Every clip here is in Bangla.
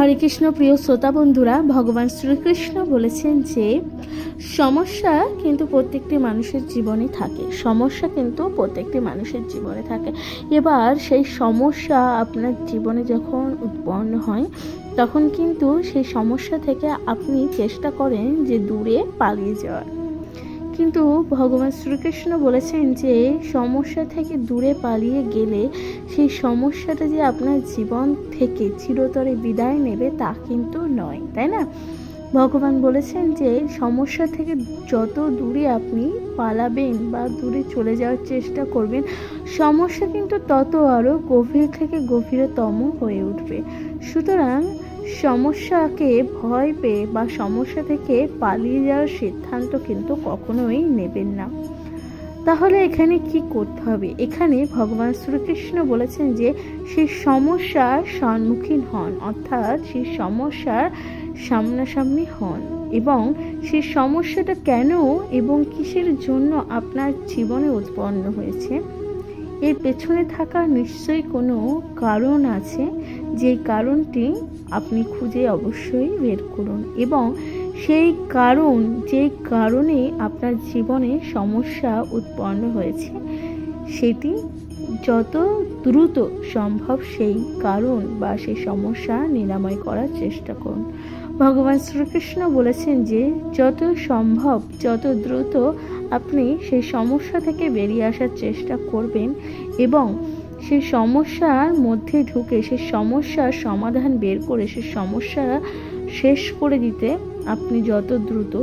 হরে কৃষ্ণ প্রিয় শ্রোতা বন্ধুরা, ভগবান শ্রীকৃষ্ণ বলেছেন যে, সমস্যা কিন্তু প্রত্যেকটি মানুষের জীবনে থাকে। সমস্যা কিন্তু প্রত্যেকটি মানুষের জীবনে থাকে। এবার সেই সমস্যা আপনার জীবনে যখন উৎপন্ন হয়, তখন কিন্তু সেই সমস্যা থেকে আপনি চেষ্টা করেন যে দূরে পালিয়ে যাওয়ার। কিন্তু ভগবান শ্রীকৃষ্ণ বলেছেন যে সমস্যা থেকে দূরে পালিয়ে গেলে সেই সমস্যাটা যে আপনার জীবন থেকে চিরতরে বিদায় নেবে তা কিন্তু নয়, তাই না? ভগবান বলেছেন যে সমস্যা থেকে যত দূরে আপনি পালাবেন বা দূরে চলে যাওয়ার চেষ্টা করবেন, সমস্যা কিন্তু তত আরও গভীর থেকে গভীরতম হয়ে উঠবে। সুতরাং সমস্যাকে ভয় পেয়ে বা সমস্যা থেকে পালিয়ে যাওয়ার সিদ্ধান্ত কিন্তু কখনোই নেবেন না। তাহলে এখানে কি করতে হবে? এখানে ভগবান শ্রীকৃষ্ণ বলেছেন যে সেই সমস্যার সম্মুখীন হন, অর্থাৎ সেই সমস্যার সামনাসামনি হন এবং সেই সমস্যাটা কেন এবং কিসের জন্য আপনার জীবনে উৎপন্ন হয়েছে? এর পেছনে থাকা নিশ্চয়ই কোনো কারণ আছে। যেই কারণটি আপনি খুঁজে অবশ্যই বের করুন এবং সেই কারণ যে কারণে আপনার জীবনে সমস্যা উৎপন্ন হয়েছে, সেটি যত দ্রুত সম্ভব সেই কারণ বা সেই সমস্যা নিরাময় করার চেষ্টা করুন। ভগবান শ্রীকৃষ্ণ বলেছেন যে, যত সম্ভব, যত দ্রুত আপনি সেই সমস্যা থেকে বেরিয়ে আসার চেষ্টা করবেন এবং সেই সমস্যার মধ্যে ঢুকে, সেই সমস্যার সমাধান বের করে, সেই সমস্যা শেষ করে দিতে আপনি যত দ্রুত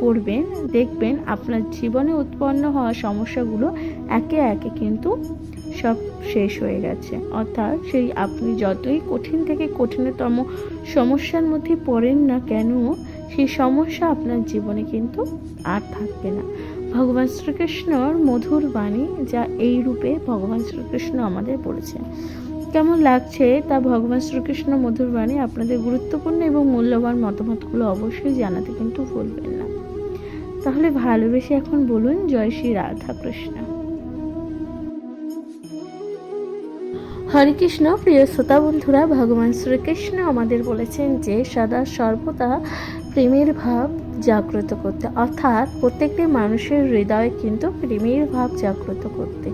করবেন, দেখবেন আপনার জীবনে উৎপন্ন হওয়া সমস্যাগুলো একে একে কিন্তু সব শেষ হয়ে গেছে। অর্থাৎ সেই আপনি যতই কঠিন থেকে কঠিনতম সমস্যার মধ্যে পড়েন না কেন, সেই সমস্যা আপনার জীবনে কিন্তু আর থাকবে না। ভগবান শ্রীকৃষ্ণর মধুর বাণী যা এই রূপে ভগবান শ্রীকৃষ্ণ আমাদের বলেছেন কেমন লাগছে তা ভগবান শ্রীকৃষ্ণ মধুর বাণী আপনাদের গুরুত্বপূর্ণ এবং মূল্যবান মতামতগুলো অবশ্যই জানাতে কিন্তু ভুলবেন না। তাহলে ভালোবেসে এখন বলুন, জয় শ্রী রাধা কৃষ্ণ হরে কৃষ্ণ, প্রিয় শ্রোতা বন্ধুরা, ভগবান শ্রীকৃষ্ণ আমাদের বলেছেন যে, সদা সর্বদা প্রেমের ভাব জাগ্রত করতে। অর্থাৎ প্রত্যেকটি মানুষের হৃদয়ে কিন্তু প্রেমের ভাব জাগ্রত করতে।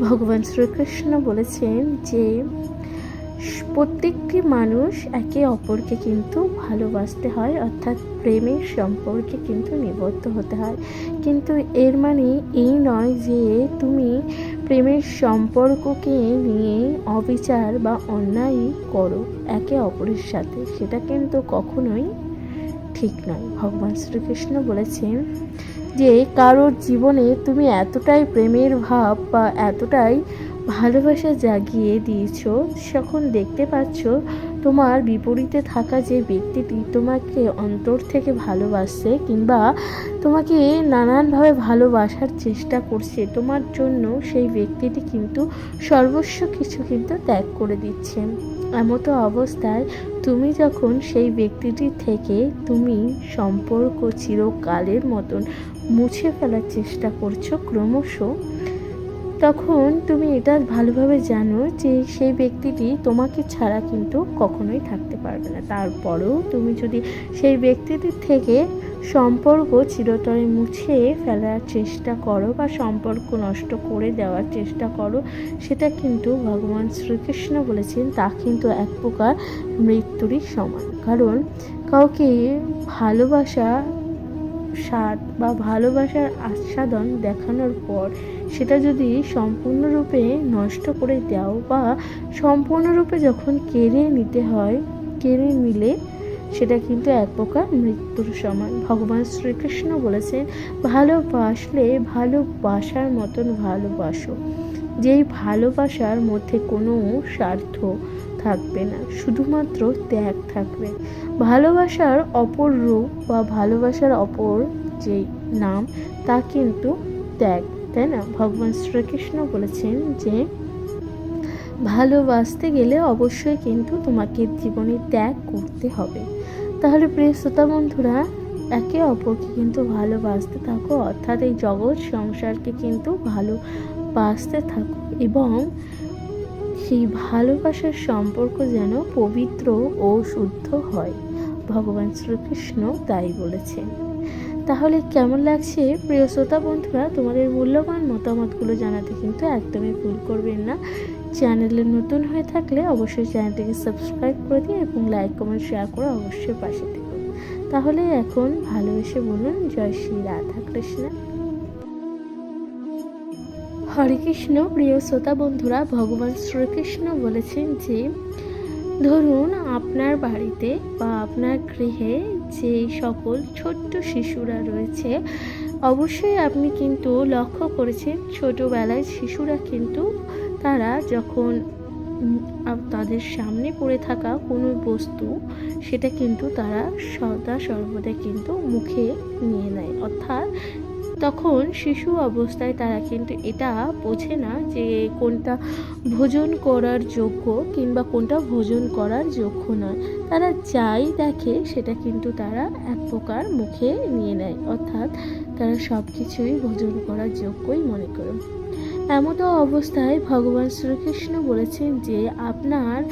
ভগবান শ্রীকৃষ্ণ বলেছেন যে, প্রত্যেকটি মানুষ একে অপরকে কিন্তু ভালোবাসতে হয়, অর্থাৎ প্রেমের সম্পর্কে কিন্তু নিবদ্ধ হতে হয়। কিন্তু এর মানে এই নয় যে, তুমি প্রেমের সম্পর্ককে নিয়ে অবিচার বা অন্যায় করো একে অপরের সাথে। সেটা কিন্তু কখনোই ঠিক নয়। ভগবান শ্রীকৃষ্ণ বলেছেন যে, কারোর জীবনে তুমি এতটাই প্রেমের ভাব বা এতটাই ভালোবাসা জাগিয়ে দিয়েছ, যখন দেখতে পাচ্ছ তোমার বিপরীতে থাকা যে ব্যক্তিটি তোমাকে অন্তর থেকে ভালোবাসছে কিংবা তোমাকে নানানভাবে ভালোবাসার চেষ্টা করছে, তোমার জন্য সেই ব্যক্তিটি কিন্তু সর্বস্ব কিছু কিন্তু ত্যাগ করে দিচ্ছে। এমতো অবস্থায় তুমি যখন সেই ব্যক্তিটি থেকে তুমি সম্পর্ক চিরকালের মতন মুছে ফেলার চেষ্টা করছ ক্রমশ তখন তুমি এটা ভালোভাবে জানো যে সেই ব্যক্তিটি তোমাকে ছাড়া কিন্তু কখনোই থাকতে পারবে না। তারপরেও তুমি যদি সেই ব্যক্তিটির থেকে সম্পর্ক চিরতরে মুছে ফেলার চেষ্টা করো বা সম্পর্ক নষ্ট করে দেওয়ার চেষ্টা করো, সেটা কিন্তু ভগবান শ্রীকৃষ্ণ বলেছেন, তা কিন্তু এক প্রকার মৃত্যুরই সমান। কারণ কাউকে ভালোবাসা স্বাদ বা ভালোবাসার আস্বাদন দেখানোর পর সেটা যদি সম্পূর্ণরূপে নষ্ট করে দাও বা সম্পূর্ণরূপে যখন কেড়ে নিতে হয়, কেড়ে নিলে সেটা কিন্তু এক প্রকার মৃত্যুর সমান ভগবান শ্রীকৃষ্ণ বলেছেন, ভালোবাসলে ভালোবাসার মতন ভালোবাসো। যেই ভালোবাসার মধ্যে কোনো স্বার্থ থাকবে না, শুধুমাত্র ত্যাগ থাকবে। ভালোবাসার অপর রূপ বা ভালোবাসার অপর যে নাম, তা কিন্তু ত্যাগ। তাই না? ভগবান শ্রীকৃষ্ণ বলেছেন যে, ভালোবাসতে গেলে অবশ্যই কিন্তু তোমাকে জীবনে ত্যাগ করতে হবে। তাহলে প্রিয় শ্রোতা বন্ধুরা, একে অপরকে কিন্তু ভালোবাসতে থাকো, অর্থাৎ এই জগৎ সংসারকে কিন্তু ভালোবাসতে থাকো এবং সেই ভালোবাসার সম্পর্ক যেন পবিত্র ও শুদ্ধ হয়। ভগবান শ্রীকৃষ্ণ তাই বলেছেন। তাহলে কেমন লাগছে? প্রিয় শ্রোতা বন্ধুরা, তোমাদের মূল্যবান মতামতগুলো জানাতে কিন্তু একদমই ভুল করবেন না। চ্যানেলে নতুন হয়ে থাকলে অবশ্যই চ্যানেলটিকে সাবস্ক্রাইব করে দিন এবং লাইক, কমেন্ট, শেয়ার করে অবশ্যই পাশে থাকুন তাহলে এখন ভালোবেসে বলুন, জয় শ্রী রাধা কৃষ্ণ। হরে কৃষ্ণ, প্রিয় শ্রোতা বন্ধুরা, ভগবান শ্রীকৃষ্ণ বলেছেন যে, ধরুন আপনার বাড়িতে বা আপনার গৃহে যে সকল ছোট্ট শিশুরা রয়েছে, অবশ্যই আপনি কিন্তু লক্ষ্য করেছেন, ছোটোবেলায় শিশুরা কিন্তু তারা যখন তাদের সামনে পড়ে থাকা কোনো বস্তু, সেটা কিন্তু তারা সদা সর্বদা কিন্তু মুখে নিয়ে নেয়। অর্থাৎ তখন শিশু অবস্থায় তারা কিন্তু এটা বোঝে না যে কোনটা ভোজন করার যোগ্য কিংবা কোনটা ভোজন করার যোগ্য নয়। তারা যাই দেখে সেটা কিন্তু তারা এক প্রকার মুখে নিয়ে নেয়। অর্থাৎ তারা সব কিছুই ভোজন করার যোগ্যই মনে করে। এমতো অবস্থায় ভগবান শ্রীকৃষ্ণ বলেছেন যে আপনার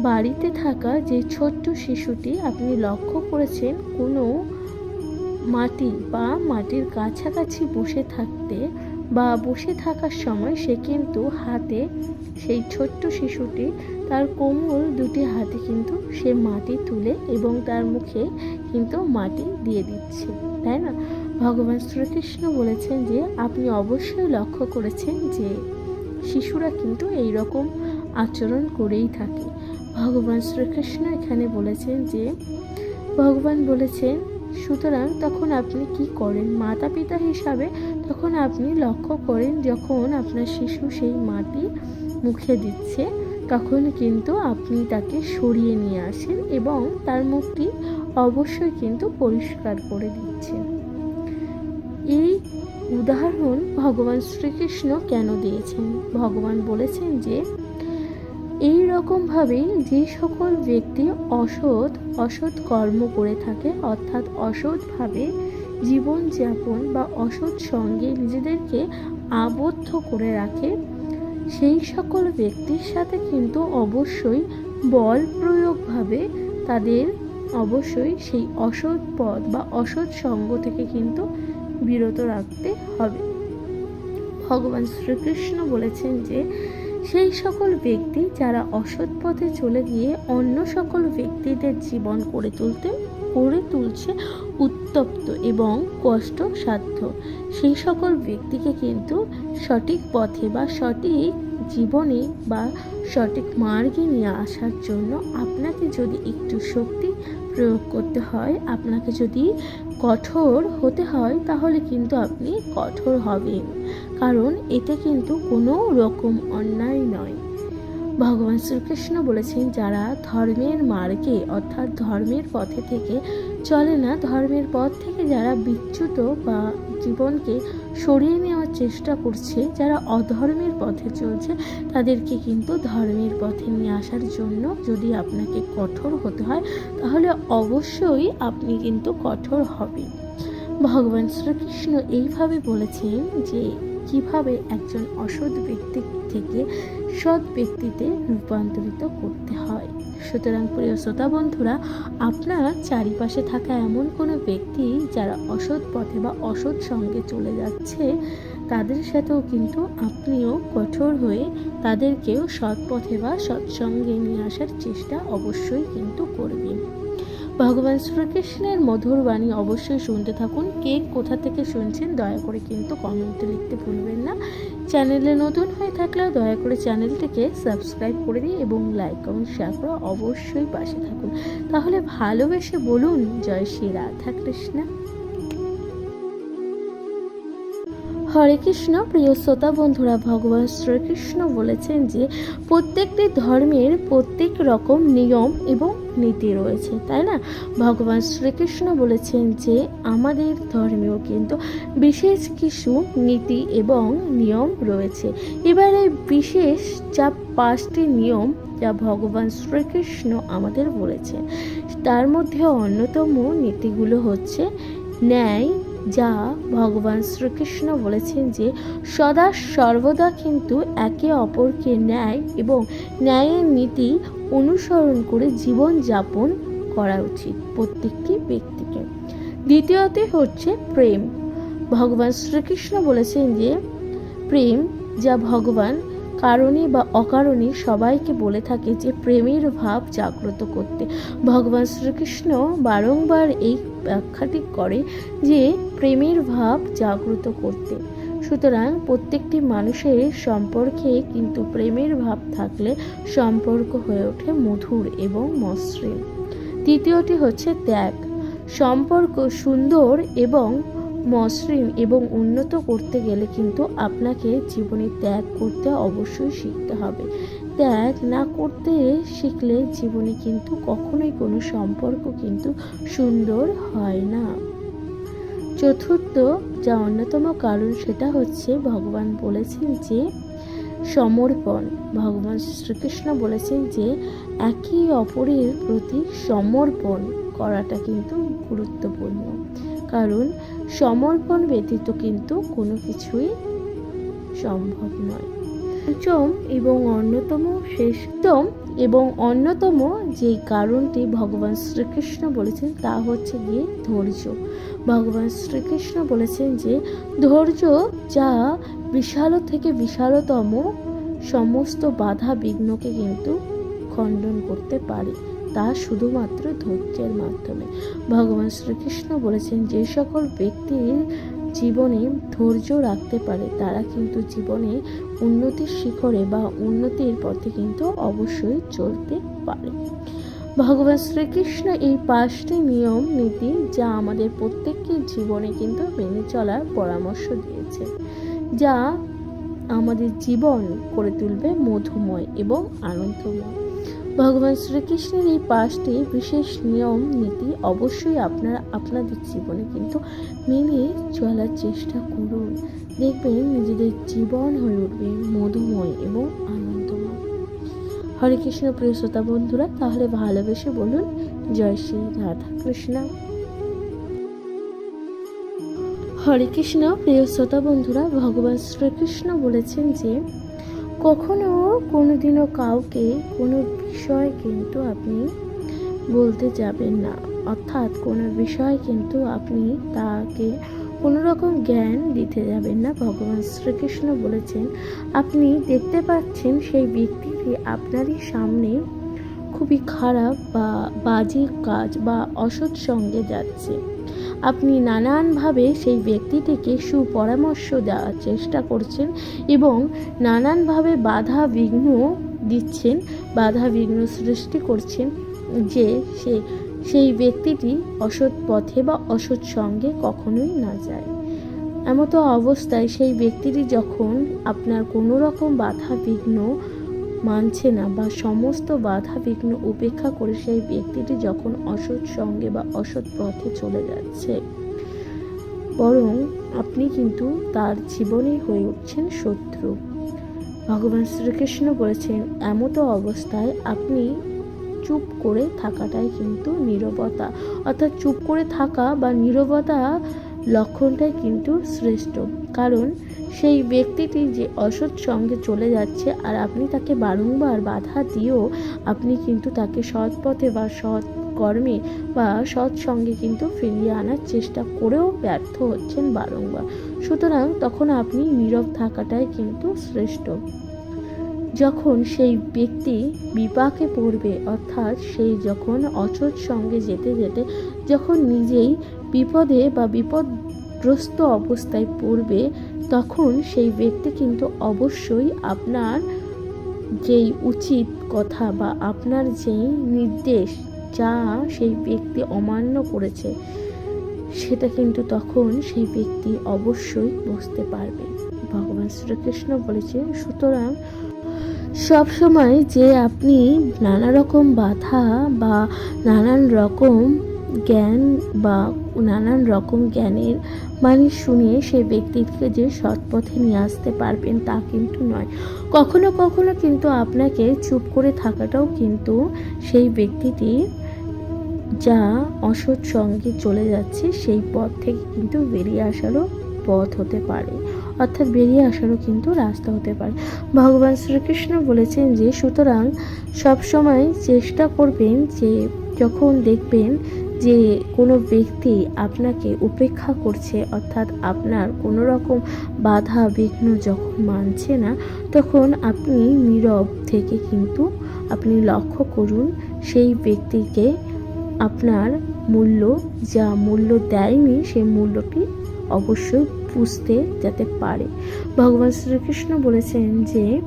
বাড়িতে থাকা যে ছোট্ট শিশুটি আপনি লক্ষ্য করেছেন কোনো মাটি বা মাটির কাছাকাছি বসে থাকতে বা বসে থাকার সময় সে কিন্তু হাতে সেই ছোট্ট শিশুটি, তার কোমল দুটি হাতে কিন্তু সে মাটি তুলে এবং তার মুখে কিন্তু মাটি দিয়ে দিচ্ছে, তাই না? ভগবান শ্রীকৃষ্ণ বলেছেন যে, আপনি অবশ্যই লক্ষ্য করেছেন যে, শিশুরা কিন্তু এই রকম আচরণ করেই থাকে। ভগবান শ্রীকৃষ্ণ এখানে বলেছেন যে, ভগবান বলেছেন সুতরাং তখন আপনি কি করেন? মাতা পিতা হিসাবে তখন আপনি লক্ষ্য করেন, যখন আপনার শিশু সেই মাটি মুখে দিচ্ছে, তখন কিন্তু আপনি তাকে সরিয়ে নিয়ে আসেন এবং তার মুখটি অবশ্যই কিন্তু পরিষ্কার করে দিচ্ছেন। এই উদাহরণ ভগবান শ্রীকৃষ্ণ কেন দিয়েছেন? ভগবান বলেছেন যে রকমভাবেই যে সকল ব্যক্তি অসৎ অসৎ কর্ম করে থাকে, অর্থাৎ অসৎভাবে জীবনযাপন বা অসৎ সঙ্গে নিজেদেরকে আবদ্ধ করে রাখে, সেই সকল ব্যক্তির সাথে কিন্তু অবশ্যই বল প্রয়োগভাবে তাদের অবশ্যই সেই অসৎ পথ বা অসৎ সঙ্গ থেকে কিন্তু বিরত রাখতে হবে। ভগবান শ্রীকৃষ্ণ বলেছেন যে সেই সকল ব্যক্তি যারা অসৎ পথে চলে গিয়ে অন্য সকল ব্যক্তিদের জীবন করে তুলতে, করে তুলছে উত্তপ্ত এবং কষ্টসাধ্য। সেই সকল ব্যক্তিকে কিন্তু সঠিক পথে বা সঠিক জীবনে বা সঠিক মার্গে নিয়ে আসার জন্য আপনাকে যদি একটু শক্তি প্রয়োগ করতে হয়, আপনাকে যদি কঠোর হতে হয়, তাহলে কিন্তু আপনি কঠোর হবেন। কারণ এতে কিন্তু কোনো রকম অন্যায় নয়। ভগবান শ্রীকৃষ্ণ বলেছেন, যারা ধর্মের মার্গে অর্থাৎ ধর্মের পথে থেকে চলে না, ধর্মের পথ থেকে যারা বিচ্যুত বা জীবনকে সরিয়ে নেওয়ার চেষ্টা করছে, যারা অধর্মের পথে চলছে, তাদেরকে কিন্তু ধর্মের পথে নিয়ে আসার জন্য যদি আপনাকে কঠোর হতে হয়, তাহলে অবশ্যই আপনি কিন্তু কঠোর হবেন। ভগবান শ্রীকৃষ্ণ এইভাবে বলেছেন যে কীভাবে একজন অসৎ ব্যক্তি থেকে সৎ ব্যক্তিতে রূপান্তরিত করতে হয়? সুতরাং প্রিয় শ্রোতা বন্ধুরা, আপনার চারিপাশে থাকা এমন কোনো ব্যক্তি যারা অসৎ পথে বা অসৎ সঙ্গে চলে যাচ্ছে, তাদের সাথেও কিন্তু আপনিও কঠোর হয়ে তাদেরকেও সৎ পথে বা সৎসঙ্গে নিয়ে আসার চেষ্টা অবশ্যই কিন্তু করবেন। ভগবান শ্রীকৃষ্ণের মধুর বাণী অবশ্যই শুনতে থাকুন। কে কোথা থেকে শুনছেন, দয়া করে কিন্তু কমেন্টে লিখতে ভুলবেন না। চ্যানেলে নতুন হয়ে থাকলেও দয়া করে চ্যানেলটিকে সাবস্ক্রাইব করে দিন এবং লাইক কমেন্ট শেয়ার করে অবশ্যই পাশে থাকুন। তাহলে ভালোবেসে বলুন, জয় শ্রী রাধা কৃষ্ণ হরে কৃষ্ণ, প্রিয় শ্রোতা বন্ধুরা, ভগবান শ্রীকৃষ্ণ বলেছেন যে প্রত্যেকটি ধর্মের প্রত্যেক রকম নিয়ম এবং নীতি রয়েছে, তাই না? ভগবান শ্রীকৃষ্ণ বলেছেন যে আমাদের ধর্মেও কিন্তু বিশেষ কিছু নীতি এবং নিয়ম রয়েছে। এবার বিশেষ যা পাঁচটি নিয়ম যা ভগবান শ্রীকৃষ্ণ আমাদের বলেছেন, তার মধ্যে অন্যতম নীতিগুলো হচ্ছে ন্যায় যা ভগবান শ্রীকৃষ্ণ বলেছেন যে সদা সর্বদা কিন্তু একে অপরকে ন্যায় এবং ন্যায়ের নীতি অনুসরণ করে জীবন যাপন করা উচিত প্রত্যেকটি ব্যক্তিকে। দ্বিতীয়তে হচ্ছে প্রেম। ভগবান শ্রীকৃষ্ণ বলেছেন যে প্রেম যা ভগবান কারণে বা অকারণে সবাইকে বলে থাকে যে প্রেমের ভাব জাগ্রত করতে। ভগবান শ্রীকৃষ্ণ বারংবার এই ব্যাখ্যাটি করে যে প্রেমের ভাব জাগ্রত করতে। সুতরাং প্রত্যেকটি মানুষের সম্পর্কে কিন্তু প্রেমের ভাব থাকলে সম্পর্ক হয়ে ওঠে মধুর এবং মসৃণ। তৃতীয়টি হচ্ছে ত্যাগ। সম্পর্ক সুন্দর এবং মসৃণ এবং উন্নত করতে গেলে কিন্তু আপনাকে জীবনে ত্যাগ করতে অবশ্যই শিখতে হবে। ত্যাগ না করতে শিখলে জীবনে কিন্তু কখনোই কোনো সম্পর্ক কিন্তু সুন্দর হয় না। চতুর্থ, যা অন্যতম কারণ সেটা হচ্ছে ভগবান বলেছেন যে সমর্পণ। ভগবান শ্রীকৃষ্ণ বলেছেন যে একে অপরের প্রতি সমর্পণ করাটা কিন্তু গুরুত্বপূর্ণ। কারণ সমর্পণ ব্যতীত কিন্তু কোনো কিছুই সম্ভব নয়। পঞ্চম এবং অন্যতম শেষতম এবং অন্যতম যে কারণটি ভগবান শ্রীকৃষ্ণ বলেছেন তা হচ্ছে গিয়ে ধৈর্য। ভগবান শ্রীকৃষ্ণ বলেছেন যে ধৈর্য যা বিশাল থেকে বিশালতম সমস্ত বাধা বিঘ্নকে কিন্তু খণ্ডন করতে পারে। তা শুধুমাত্র ধৈর্যের মাধ্যমে। ভগবান শ্রীকৃষ্ণ বলেছেন যে সকল ব্যক্তির জীবনে ধৈর্য রাখতে পারে, তারা কিন্তু জীবনে উন্নতির শিখরে বা উন্নতির পথে কিন্তু অবশ্যই চলতে পারে। ভগবান শ্রীকৃষ্ণ এই পাঁচটি নিয়ম, নীতি যা আমাদের প্রত্যেকের জীবনে কিন্তু মেনে চলার পরামর্শ দিয়েছে, যা আমাদের জীবন করে তুলবে মধুময় এবং আনন্দময়। ভগবান শ্রীকৃষ্ণের এই পাঁচটি বিশেষ নিয়ম, নীতি অবশ্যই আপনারা আপনাদের জীবনে কিন্তু মেনে চলার চেষ্টা করুন। দেখবেন নিজেদের জীবন হয়ে উঠবে মধুময় এবং আনন্দময়। হরে কৃষ্ণ, প্রিয় শ্রোতা বন্ধুরা, তাহলে ভালোবেসে বলুন, জয় শ্রী রাধা কৃষ্ণ হরে কৃষ্ণ, প্রিয় শ্রোতা বন্ধুরা, ভগবান শ্রীকৃষ্ণ বলেছেন যে, কখনো কোনোদিনও কাউকে কোনো বিষয় কিন্তু আপনি বলতে যাবেন না। অর্থাৎ কোনো বিষয় কিন্তু আপনি তাকে কোনো রকম জ্ঞান দিতে যাবেন না। ভগবান শ্রীকৃষ্ণ বলেছেন, আপনি দেখতে পাচ্ছেন সেই ব্যক্তিটি আপনারই সামনে খুবই খারাপ বা বাজে কাজ বা অসৎ সঙ্গে যাচ্ছে। আপনি নানানভাবে সেই ব্যক্তিটিকে সুপরামর্শ দেওয়ার চেষ্টা করছেন এবং নানানভাবে বাধা বিঘ্ন দিচ্ছেন, বাধা বিঘ্ন সৃষ্টি করছেন যে সে, সেই ব্যক্তিটি অসৎ পথে বা অসৎ সঙ্গে কখনোই না যায়। এমতো অবস্থায় সেই ব্যক্তিটি যখন আপনার কোনো রকম বাধা বিঘ্ন মানছে না বা সমস্ত বাধা বিঘ্ন উপেক্ষা করে সেই ব্যক্তিটি যখন অসৎ সঙ্গে বা অসৎ পথে চলে যাচ্ছে, বরং আপনি কিন্তু তার জীবনে হয়ে উঠছেন শত্রু। ভগবান শ্রীকৃষ্ণ বলেছেন, এমতো অবস্থায় আপনি চুপ করে থাকাটাই কিন্তু নীরবতা। অর্থাৎ চুপ করে থাকা বা নীরবতা লক্ষণটাই কিন্তু শ্রেষ্ঠ। কারণ সেই ব্যক্তিটি যে অসৎ সঙ্গে চলে যাচ্ছে আর আপনি তাকে বারংবার বাধা দিয়েও আপনি কিন্তু তাকে সৎ পথে বা সৎ কর্মে বা সৎ সঙ্গে কিন্তু ফিরিয়ে আনার চেষ্টা করেও ব্যর্থ হচ্ছেন বারংবার। সুতরাং তখন আপনি নীরব থাকাটাই কিন্তু শ্রেষ্ঠ। যখন সেই ব্যক্তি বিপাকে পড়বে, অর্থাৎ সেই যখন অসৎ সঙ্গে যেতে যেতে যখন নিজেই বিপদে বা বিপদগ্রস্ত অবস্থায় পড়বে, তখন সেই ব্যক্তি কিন্তু অবশ্যই আপনার যেই উচিত কথা বা আপনার যেই নির্দেশ যা সেই ব্যক্তি অমান্য করেছে, সেটা কিন্তু তখন সেই ব্যক্তি অবশ্যই বুঝতে পারবে। ভগবান শ্রীকৃষ্ণ বলেছেন, সুতরাং সব সময় যে আপনি নানা রকম বাধা বা নানান রকম জ্ঞান বা নানান রকম জ্ঞানের মানে শুনিয়ে সেই ব্যক্তিকে যে সৎ পথে নিয়ে আসতে পারবেন তা কিন্তু নয়। কখনো কখনো কিন্তু আপনাকে চুপ করে থাকাটাও কিন্তু সেই ব্যক্তিটির যা অসৎ সঙ্গে চলে যাচ্ছে, সেই পথ থেকে কিন্তু বেরিয়ে আসারও পথ হতে পারে। অর্থাৎ বেরিয়ে আসারও কিন্তু রাস্তা হতে পারে। ভগবান শ্রীকৃষ্ণ বলেছেন যে, সুতরাং সবসময় চেষ্টা করবেন যে, যখন দেখবেন যে কোনো ব্যক্তি আপনাকে উপেক্ষা করছে, অর্থাৎ আপনার কোনো রকম বাধা, বিঘ্ন যখন মানছে না, তখন আপনি নীরব থেকে কিন্তু আপনি লক্ষ্য করুন, সেই ব্যক্তিকে আপনার মূল্য যা মূল্য দেয়নি সেই মূল্যটি অবশ্যই বুঝতে যাতে পারে। ভগবান শ্রীকৃষ্ণ বলেছেন যে,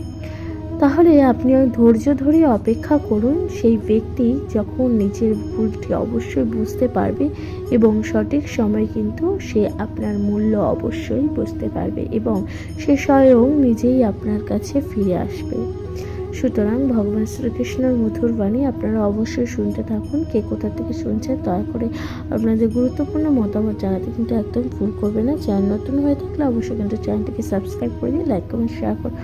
তাহলে আপনি ধৈর্য ধরে অপেক্ষা করুন, সেই ব্যক্তি যখন নিজের ভুলটি অবশ্যই বুঝতে পারবে এবং সঠিক সময় কিন্তু সে আপনার মূল্য অবশ্যই বুঝতে পারবে এবং সে স্বয়ং নিজেই আপনার কাছে ফিরে আসবে। সুতরাং ভগবান শ্রীকৃষ্ণের মধুর বাণী আপনারা অবশ্যই শুনতে থাকুন। কে কোথা থেকে শুনছেন, দয়া করে আপনাদের গুরুত্বপূর্ণ মতামত জানাতে কিন্তু একদম ভুল করবে না। চ্যানেল নতুন হয়ে থাকলে অবশ্যই কিন্তু চ্যানেলটিকে সাবস্ক্রাইব করে দিয়ে লাইক, কমেন্ট শেয়ার করে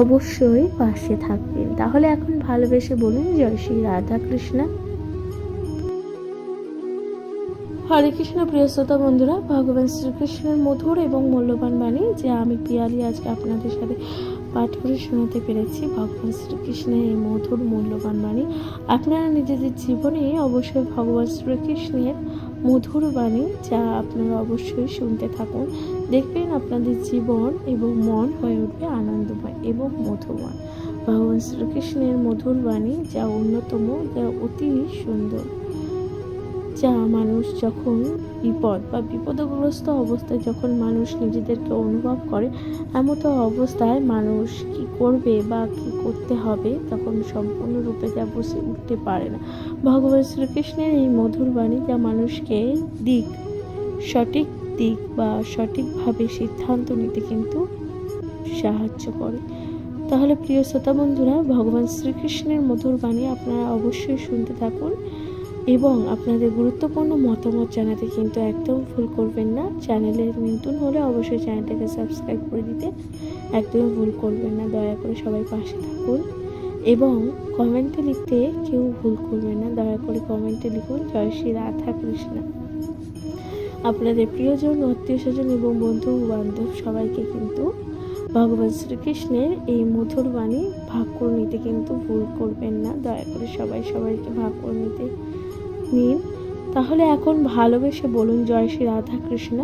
অবশ্যই পাশে থাকবেন। তাহলে এখন ভালোবেসে বলুন, জয় শ্রী রাধা কৃষ্ণা। হরে কৃষ্ণ প্রিয় শ্রোতা বন্ধুরা, ভগবান শ্রীকৃষ্ণের মধুর এবং মূল্যবান বাণী যে আমি পিয়ালি আজকে আপনাদের সাথে পাঠ করে শোনাতে পেরেছি। ভগবান শ্রীকৃষ্ণের এই মধুর, মূল্যবান বাণী। আপনারা নিজেদের জীবনে অবশ্যই ভগবান শ্রীকৃষ্ণের মধুর বাণী, যা আপনারা অবশ্যই শুনতে থাকুন। দেখবেন আপনাদের জীবন এবং মন হয়ে উঠবে আনন্দময় এবং মধুময়। ভগবান শ্রীকৃষ্ণের মধুর বাণী যা অন্যতম, যা অতি সুন্দর। যা মানুষ যখন বিপদ বা বিপদগ্রস্ত অবস্থায় যখন মানুষ নিজেদেরকে অনুভব করে, এমতো অবস্থায় মানুষ কি করবে বা কি করতে হবে তখন সম্পূর্ণরূপে যা বসে উঠতে পারে না। ভগবান শ্রীকৃষ্ণের এই মধুর বাণী যা মানুষকে দিক, সঠিক দিক বা সঠিকভাবে সিদ্ধান্ত নিতে কিন্তু সাহায্য করে। তাহলে প্রিয় শ্রোতা বন্ধুরা, ভগবান শ্রীকৃষ্ণের মধুর বাণী আপনারা অবশ্যই শুনতে থাকুন। এবং আপনাদের গুরুত্বপূর্ণ মতামত জানাতে কিন্তু একদম ভুল করবেন না। চ্যানেলে নতুন হলে অবশ্যই চ্যানেলটাকে সাবস্ক্রাইব করে দিতে একদম ভুল করবেন না। দয়া করে সবাই পাশে থাকুন এবং কমেন্টে লিখতে কেউ ভুল করবেন না। দয়া করে কমেন্টে লিখুন, জয় শ্রী রাধা কৃষ্ণ। আপনাদের প্রিয়জন আত্মীয় স্বজন এবং বন্ধু বান্ধব সবাইকে কিন্তু ভগবান শ্রীকৃষ্ণের এই মধুর বাণী ভাগ করে নিতে কিন্তু ভুল করবেন না। দয়া করে সবাই সবাইকে ভাগ করে নিতে নিন। তাহলে এখন ভালোবেসে বলুন জয় শ্রী রাধা কৃষ্ণ